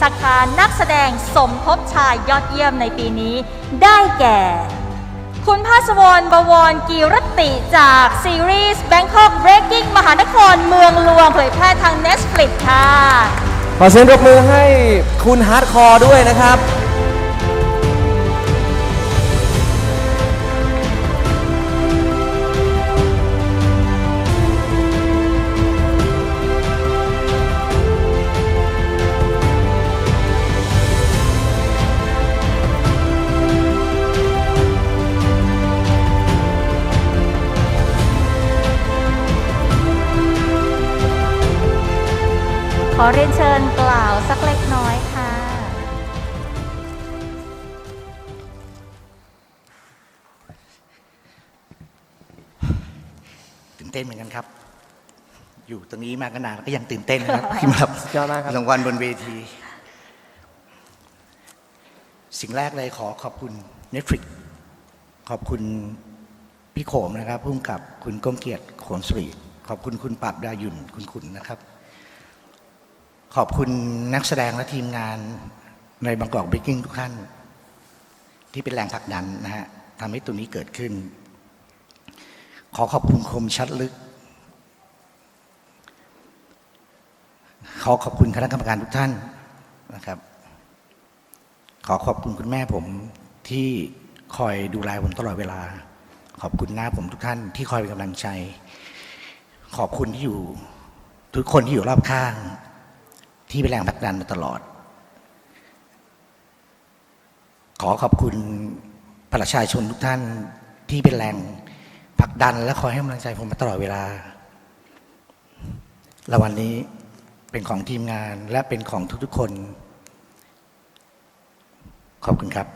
สาขานักแสดงสมทบชายยอดเยี่ยมในปีนี้ ได้แก่ คุณภาสวรบวรกีรติจากซีรีส์ Bangkok Breaking มหานครเมืองหลวงเผยแพร่ทาง Netflix ค่ะ ขอเสียงปรบมือให้คุณฮาร์ดคอร์ด้วยนะครับ อเรียนเชิญกล่าวสักเล็กน้อยค่ะ ตื่นเต้นเหมือนกันครับ อยู่ตรงนี้มาก็นานแล้วก็ยังตื่นเต้นนะครับ ที่มารับสุดยอดมากครับรางวัลบนเวที สิ่งแรกเลยขอขอบคุณ Netflix ขอบคุณพี่โขมนะครับพุ่มกับคุณก้องเกียรติโขนสุรีขอบคุณคุณปราบดายุนคุณขุนนะครับ ขอบคุณนักแสดงและทีมงานในบางกอกเบกกิ้งทุกท่าน ที่เป็นแรงผลักดันนะฮะทำให้ตัวนี้เกิดขึ้น ขอขอบคุณคมชัดลึก ขอขอบคุณคณะกรรมการทุกท่านนะครับ ขอขอบคุณคุณแม่ผมที่คอยดูแลผมตลอดเวลา ขอบคุณหน้าผมทุกท่านที่คอยเป็นกำลังใจ ขอบคุณที่อยู่ ทุกคนที่อยู่รอบข้าง ที่เป็นแรงผลักดันมาตลอด ขอขอบคุณประชาชนทุกท่านที่เป็นแรงผลักดันและคอยให้กำลังใจผมมาตลอดเวลาและวันนี้เป็นของทีมงานและเป็นของทุกๆคน ขอบคุณครับ